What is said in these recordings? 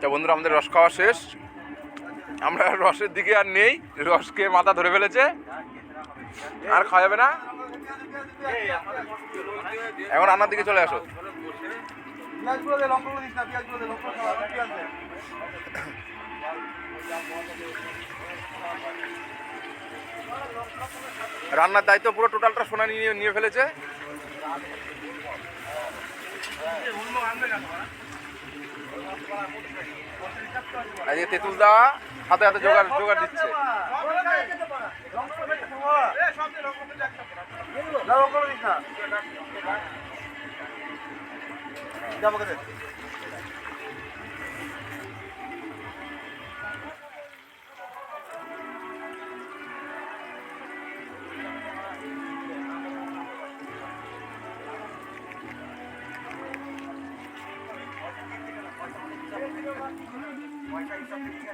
তা বন্ধুরা, আমাদের রস খাওয়া শেষ। আমরা রসের দিকে আর নেই রস খেয়ে মাথা ধরে ফেলেছে। আর খাওয়া যাবে না। এখন রান্নার দিকে চলে আসো। রান্নার দায়িত্ব পুরো টোটালটা সোনা নিয়ে নিয়ে ফেলেছে। আজকে যে তেঁতুলদা হাতে হাতে জোগাড় জোগাড় দিচ্ছে। না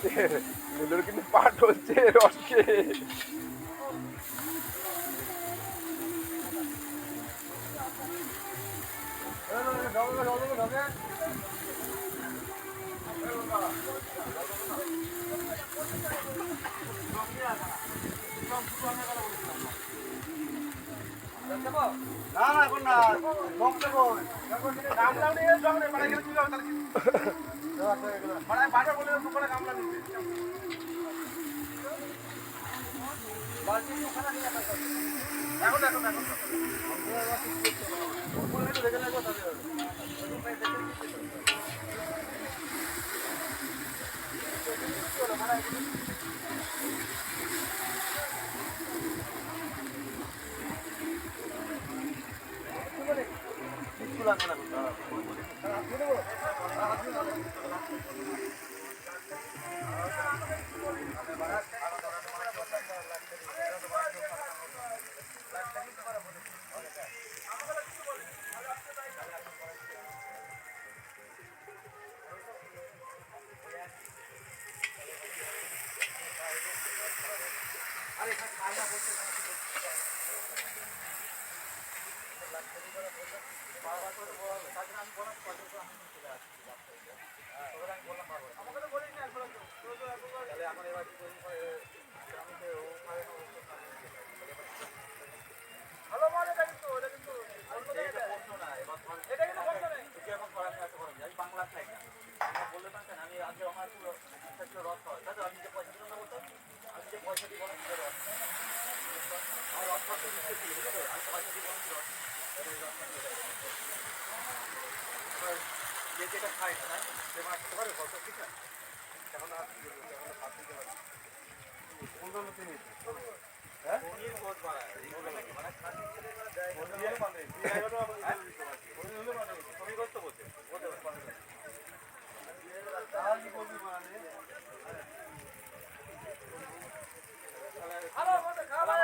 কিন্তু পাট হচ্ছে রস আসা এখন এখন লাগবে না ভালো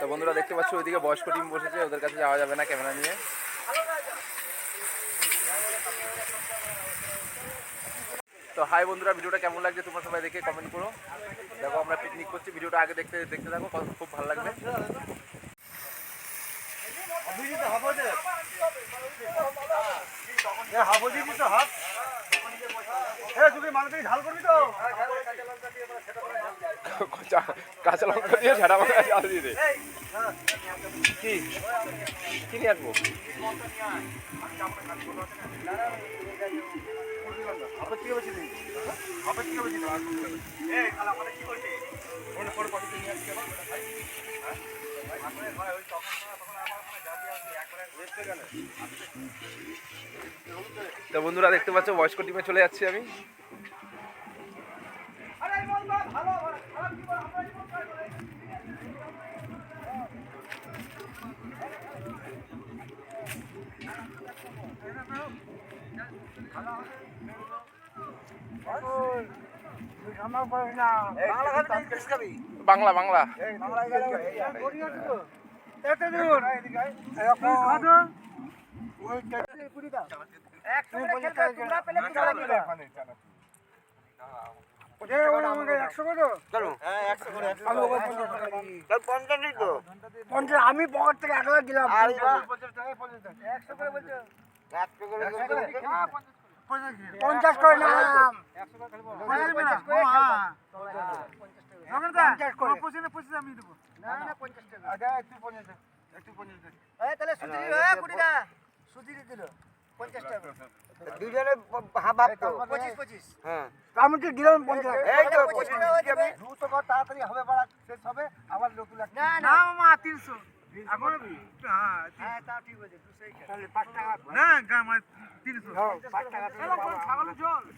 তো বন্ধুরা দেখতে পাচ্ছ, ওইদিকে বয়স্ক টিম বসেছে, ওদের কাছে যাওয়া যাবে না, ক্যামেরা নিয়ে। তো হাই বন্ধুরা, ভিডিওটা কেমন লাগছে তোমরা সবাই দেখে কমেন্ট করো। দেখো, আমরা পিকনিক করছি, ভিডিওটা আগে দেখতে দেখতে থাকো খুব ভালো লাগবে। কাঁচা- লঙ্কা দিয়ে ঝাড়া মাখা জাল দিয়ে কি? কি নিয়ে আসব? তো বন্ধুরা দেখতে পাচ্ছ বয়স্ক টিমে চলে যাচ্ছি আমি। আরে বল বল। ভালো খারাপ কি বল আমরা কি বল বাংলা। বাংলা আমি পকেট থেকে এক লাখ দিলাম পঞ্চাশ করে। নাম পঞ্চাশ করে তাহলে সুধীর হ্যাঁ কুড়িটা। সুধীর দিল। পঞ্চাশ টাকা। দুজনে হাফ হাফ তো পঁচিশ পঁচিশ। হ্যাঁ। আমি তো দিলাম পঞ্চাশ এই তো পঁচিশ টাকা দ্রুত তাড়াতাড়ি হবে বাড়া শেষ হবে। আবার নতুন একটা না না। মা তিনশো। এখন হ্যাঁ হ্যাঁ তা ঠিক আছে তাহলে পাঁচ টাকা না গা মানে তিনশো। পাঁচ টাকা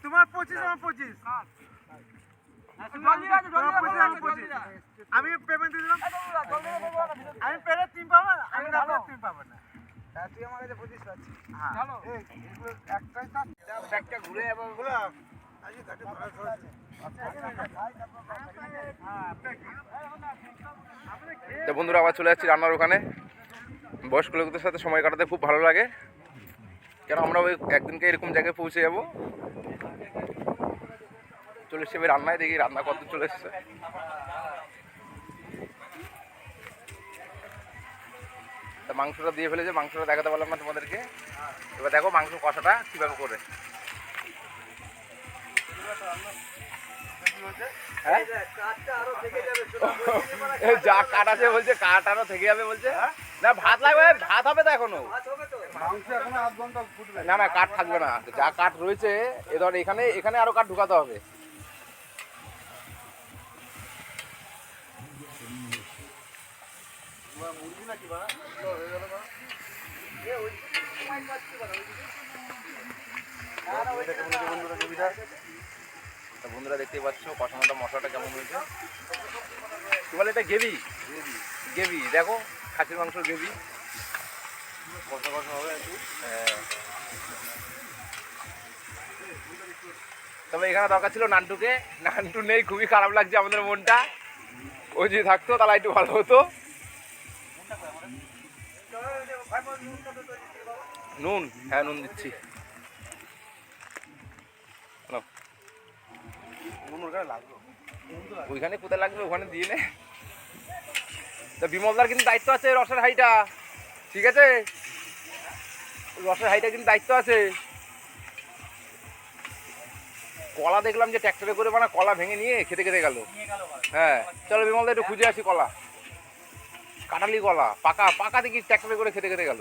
তোমার পঁচিশ আমার পঁচিশ। আমার আমি পেমেন্ট দিয়ে দিলাম। আমি পেলে তিন পাবো আমি না পেলে তিন পাবো না। তুই আমার কাছে পঁচিশ পাচ্ছিস। হ্যাঁ। একটা ঘুরে যাব। আজকে ঘাটে তো বন্ধুরা, আবার চলে যাচ্ছি রান্নার ওখানে। বয়স্ক লোকদের সাথে সময় কাটাতে খুব ভালো লাগে। কেন, আমরা ওই একদিনকে এরকম জায়গায় পৌঁছে যাব। চলে এসে এবার রান্নায় দেখি রান্না কত চলে এসছে। মাংসটা দিয়ে ফেলেছে, মাংসটা দেখাতে পারলাম না তোমাদেরকে। এবার দেখো মাংস কষাটা কীভাবে করে। যা কাঠ আছে বলছে, কাঠ আরও থেকে যাবে বলছে না, ভাত লাগবে ভাত হবে তো এখনও। না না, কাঠ থাকবে না। যা কাঠ রয়েছে, এ ধর, এখানে এখানে আরও কাঠ ঢুকাতে হবে। মুরগি তা বন্ধুরা দেখতেই পাচ্ছ কষানোটা মশলাটা কেমন হয়েছে? কি বলে এটা গেবি গেবি দেখো খাসির মাংস গেবি কষা কষা হবে একটু। হ্যাঁ। তবে এখানে দরকার ছিল নান্টুকে। নান্টু নেই খুবই খারাপ লাগছে আমাদের মনটা। ও যদি থাকতো তাহলে একটু ভালো হতো। নুন। হ্যাঁ নুন দিচ্ছি নাও। নুন ওখানে লাগল ওইখানে কোথায় লাগবে ওখানে দিয়ে নে। তা বিমলদার কিন্তু দায়িত্ব আছে রসের হাইটা ঠিক আছে? রসের হাইটা কিন্তু দায়িত্ব আছে। কলা দেখলাম যে ট্র্যাক্টরে করে মানে কলা ভেঙে নিয়ে খেতে খেতে গেল। হ্যাঁ চলো বিমলদা একটু খুঁজে আসি কলা। কাটালি কলা পাকা পাকা দেখি ট্র্যাক্টরে করে খেতে খেতে গেল।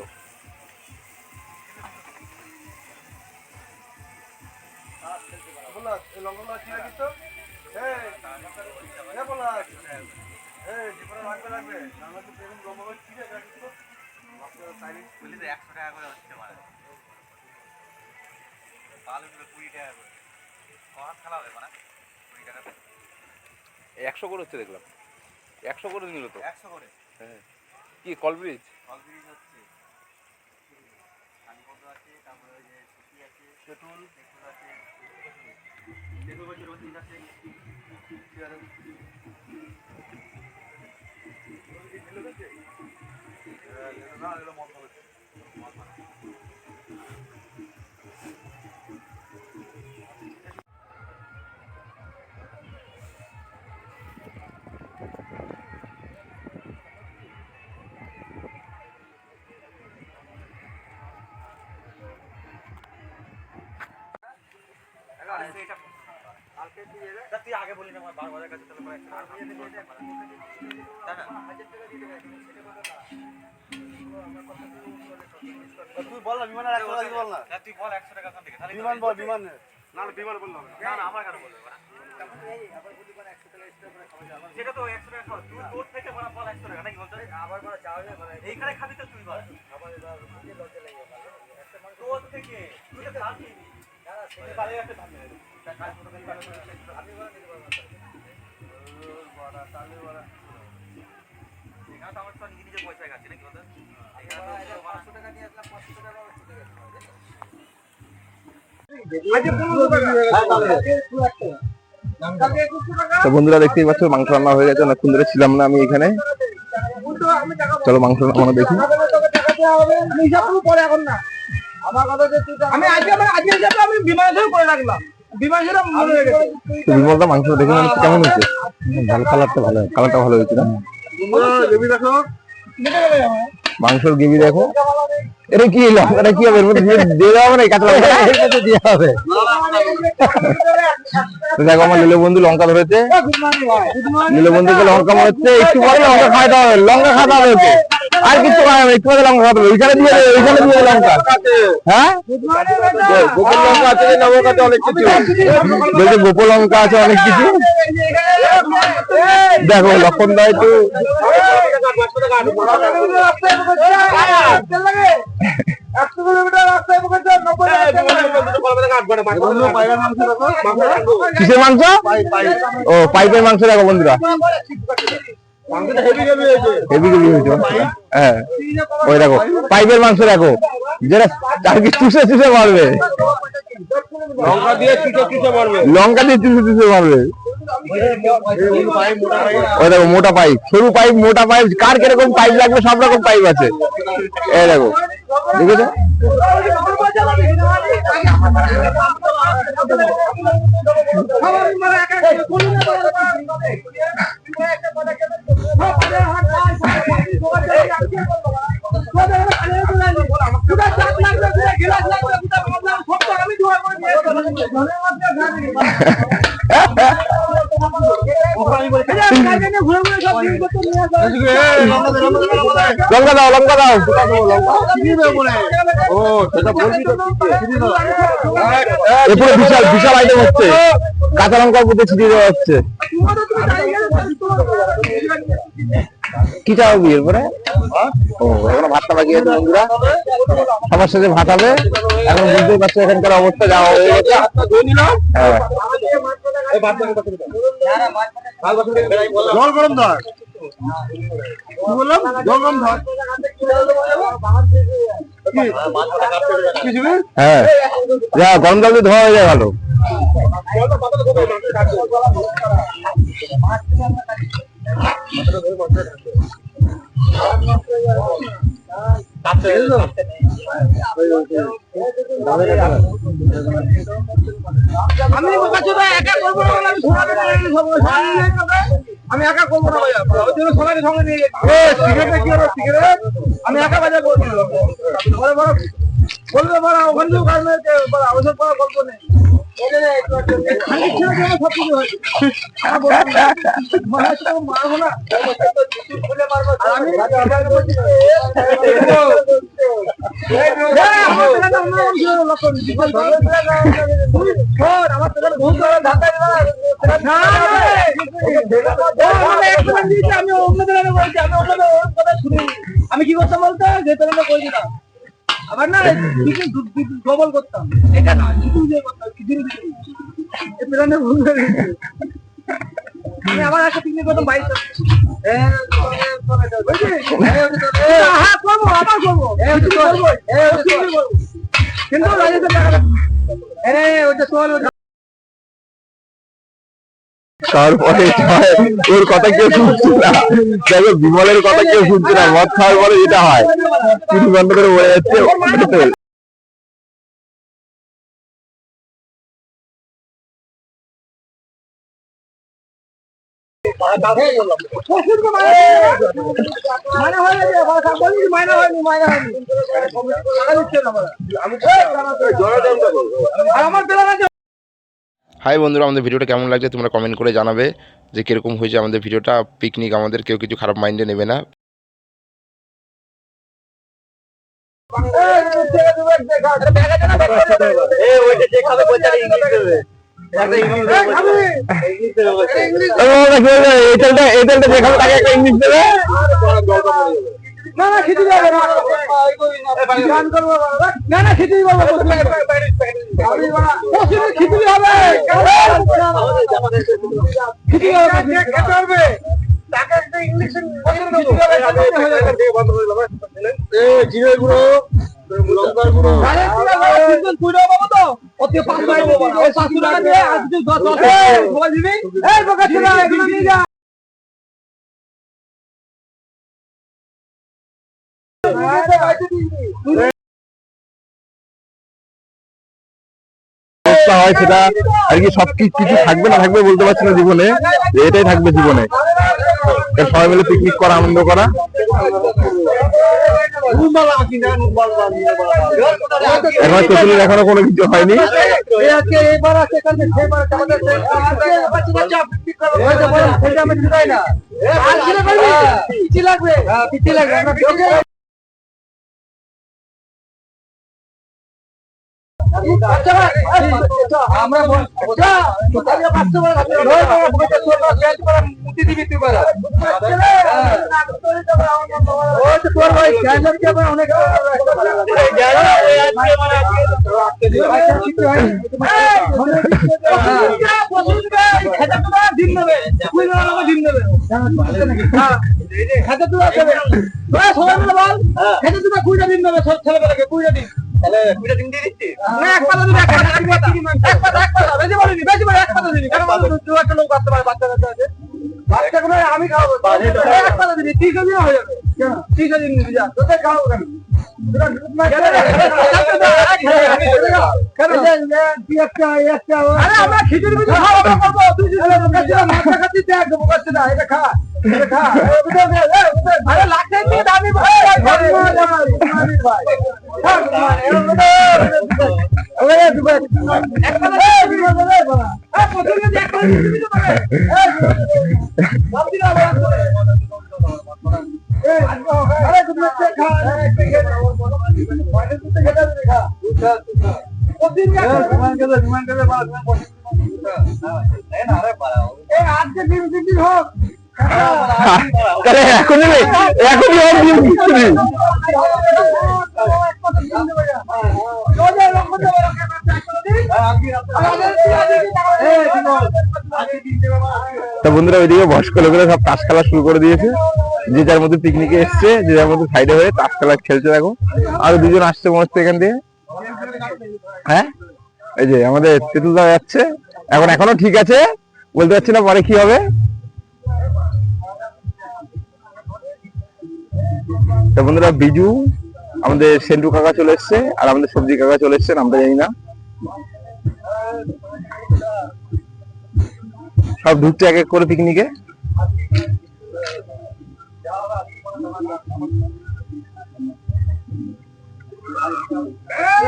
বলা এই লঙ্কা কি রাখিস তো? এই এ বলা লাগবে লাগবে। আমরা তো এরকম লঙ্কা কি রাখিস তো। আপনার সাইনিং বলি তো 100 টাকা করে হচ্ছে মানে 20 টাকা করে। খেলা হবে মানে? 20 টাকা একশো করে হচ্ছে দেখলাম। একশো করে নিল তো। 100 করে? হ্যাঁ। কি কলব্রিজ? কলব্রিজ হচ্ছে। আছে? তারপরে তেঁতুল তেঁতুল তেঁতুল বছর আছে না এগুলো মন তুই আগে বলি না আমার বারো বাজার কাছে তাহলে তুই বল না বিমানের একশো টাকা বল না। না, তুই বল একশো টাকা থেকে তাহলে বিমান বল বিমান না না বিমান বললাম না। না আমার কেন বলবে? সেটা তো একশো টাকা। তুই তোর থেকে বলা বল একশো টাকা নাকি বলতো? এইখানে খাবি তো তুই বল। তোর থেকে তুই তো খাবি এখানে এখানে বন্ধুরা দেখতেই পাচ্ছ, মাংস রান্না হয়ে গেছে, অনেকক্ষণ ধরে ছিলাম না আমি এখানে। চলো মাংস রান্না দেখি। আমি আজকে আমার আজকে হিসাবে আমি বিমান ধরে করে রাখলাম। বিমান ধরে মনে হয়ে গেছে। বিমলদা মাংস দেখে মনে কেমন হয়েছে? ভালো কালারটা ভালো কালারটা ভালো হয়েছে না? দেখো। মাংসর গ্রেভি দেখো। এটা কি লঙ্কাটা কি হবে? এর মধ্যে দিয়ে দিয়ে দেওয়া হবে না কাঁচা লঙ্কা এর মধ্যে দিয়ে হবে। তো দেখো আমার লীলো বন্ধু লঙ্কা ধরেছে। লীলো বন্ধুকে লঙ্কা মরেছে একটু পরে লঙ্কা খাওয়াতে হবে। লঙ্কা খাওয়াতে হবে আর কিছু লঙ্কা হবে ওইখানে দিয়ে দেবে ওইখানে দিয়ে লঙ্কা। হ্যাঁ? লঙ্কা আছে অনেক কিছু। বলছে গোপন লঙ্কা আছে অনেক কিছু। দেখো লক্ষণ দা একটু একশো কিলোমিটার রাস্তায় পকেছে নব্বই কিসের মাংস? ও পাইপের মাংস দেখো বন্ধুরা। হেভি হেভি হয়েছে। হ্যাঁ। ওই দেখো পাইপের মাংস দেখো যেটা আর কি চুষে চুষে মারবে। লঙ্কা দিয়ে চুচে চুচে মারবে। লঙ্কা দিয়ে চুষে চুষে মারবে। ওই দেখো মোটা পাইপ সরু পাইপ মোটা পাইপ কার কীরকম পাইপ লাগবে সব রকম পাইপ আছে। এই দেখো দেখেছ? লঙ্কা দাও লঙ্কা দাও। বিশাল বিশাল আইটেম হচ্ছে। কাঁচা লঙ্কার মধ্যে ছিটিয়ে দেওয়া হচ্ছে। কি চাও ও এখনও ভাতটা বাকি আছে বন্ধুরা। সবার সাথে ভাত হবে। এখন বুঝতেই পারছ এখানকার অবস্থা যাওয়া হয়ে। গেছে জল গরম ধর। কি বললাম? জল গরম ধর। হ্যাঁ। যা গরম জল দিয়ে ধোয়া হয়ে যায় ভালো। আমি একা করব না আমি সবাই একা করব না ভাইয়া ওই জন্য সবাইকে সঙ্গে নিয়ে গেছি। সিগারেটটা কি সিগারেট? আমি একা বাজার করব বড় বড় বলবে বড় ওখান কারণ ওসব করার গল্প নেই হ্যাঁ। মনে আমি হ্যাঁ, বড় কি করতাম বলতো যে ছেলেটা করে দিতাম আবার না ডবল করতাম। এটা না কিছু দিয়ে করতাম দিয়েছে। আমি আবার একটা পিকনিক করতাম বাইক হ্যাঁ করব আবার করব। কিন্তু ওটা চল খাওয়ার পরে এটা হয়, ওর কথা কেউ শুনছে না। দেখো বিমলের কথা কেউ শুনছে না? মদ খাওয়ার পরে যেটা হয় চুরি বন্ধ করে বলে যাচ্ছে মানে আমার হাই বন্ধুরা আমাদের ভিডিওটা কেমন লাগছে তোমরা কমেন্ট করে জানাবে যে কীরকম হয়েছে আমাদের ভিডিওটা পিকনিক আমাদের কেউ কিছু খারাপ মাইন্ডে নেবে না ইংলিশ দেবে না না খিচুড়ি হবে না গান করব না। না আমি বাবা, পশুর খিচুড়ি হবে খিচুড়ি হবে খেতে হয়ে যাবে জিরে গুঁড়ো লঙ্কার গুঁড়ো কুড়ি পাবো তো? ওতে পাঁচশো টাকা দিয়ে দশ দশ টাকা দিবি? এই অবস্থা হয় সেটা, আর কি সব কিছু থাকবে না থাকবে বলতে পারছি না জীবনে, যে এটাই থাকবে জীবনে। সবাই মিলে পিকনিক করা, আনন্দ করা। এখন কোনো কিছু হয়নি। মুতি দিবি তুই তোর ভাই, অনেক তোরা দেবে। খেতে দেবে। সবাই বল, খেতে কুড়িটা ডিম দেবে, সব ছেলেপেলেকে কুড়িটা ডিম। আছে। আমি খাওয়াবো। এক পাতা দিবি, ঠিক আছে হয়ে যাবে। নিবি, যা। তোদের খাওয়াবো কেন? আরে দেখ, না, এটা খা। এটা খা। এ, বুঝে দে, এ, বুঝে। আরে লাখের থেকে দামি ভাই। এই, ভাই, ভাই, ভাই, ভাই। খা, ভাই, এরকম বুঝে, বুঝে। ওরে, দুবে। এক পাতা দে, দুবে, দুবে, বাবা। এ, প্রচুর কেজি, এক পাতা খিচুড়ি দিতে পারে। এ, দুবে, দুবে। সব দিন আবার আসবে। এ, আরে, দুবে, দে, খা। এ, একটু খা। খিচুড়ি এখনই ডিম তা বন্ধুরা, ওইদিকে বয়স্ক লোকেরা সব তাস খেলা শুরু করে দিয়েছে। যে যার মধ্যে পিকনিকে এসছে, যে যার মধ্যে সাইডে হয়ে তাস খেলা খেলছে দেখো। আর দুজন আসছে মনে হচ্ছে এখান দিয়ে। হ্যাঁ? এই যে আমাদের তেতুলদা যাচ্ছে। এখন এখনও ঠিক আছে, বলতে পারছি না পরে কি হবে। তা বন্ধুরা, বিজু, আমাদের সেন্টু কাকা চলে এসছে, আর আমাদের সবজি কাকা চলে এসছে আমরা জানি না। সব ঢুকছে এক এক করে পিকনিকে